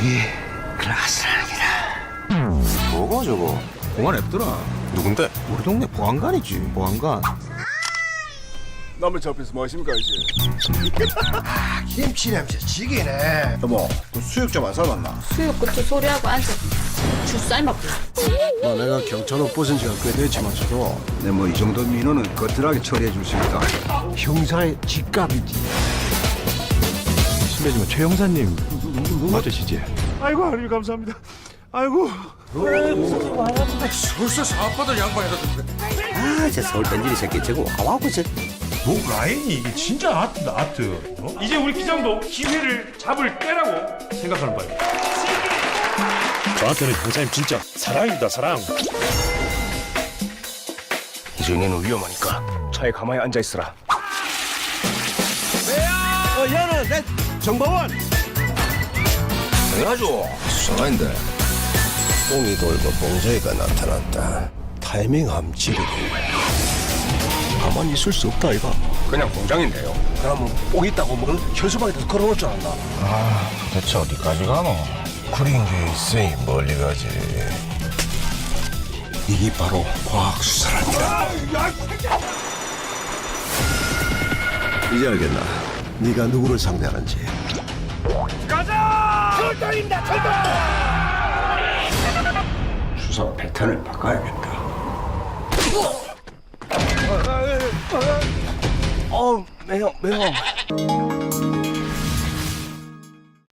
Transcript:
이게 그라스랑이다. 뭐가 저거? 공안 앱더라. 누군데? 우리 동네 보안관이지. 보안관. 남을 잡혀서 뭐 하십니까 이제? 김치 냄새 지기네. 여보, 그 수육 좀 안 삶았나? 수육 고추 소리하고 앉아 주쌀 먹고 뭐 내가 경찰 옷 벗은 지가 꽤 됐지만서도 네, 뭐이 정도 민원은 거뜬하게 처리해 줄 수 있다. 형사의 집값이지. 실례지만 최 형사님 맞으시지? 아이고 하나님 감사합니다. 아이고. 아저 서울 뺀질이 새끼 저거 와와고 저. 뭐 라인이 이게 진짜 아트다 아트 어? 이제 우리 기장도 기회를 잡을 때라고 생각하는 바입니다 저한테는 형사님 진짜 사랑입니다 사랑 이준이는 위험하니까 차에 가만히 앉아 있으라. 당연하죠. 수상한데. 뽕이 돌고 봉저희가 나타났다. 타이밍 함지르고. 가만히 있을 수 없다 이가. 그냥 공장인데요. 그러면 뽕 있다고 뭘 현수막에다 걸어놓을 줄 알았나? 아, 대체 어디까지 가노? 그린 게 있으니 멀리 가지. 이게 바로 과학 수사랍니다. 이제 알겠나? 네가 누구를 상대하는지. 수사 패턴을 바꿔야겠다. 没有没有。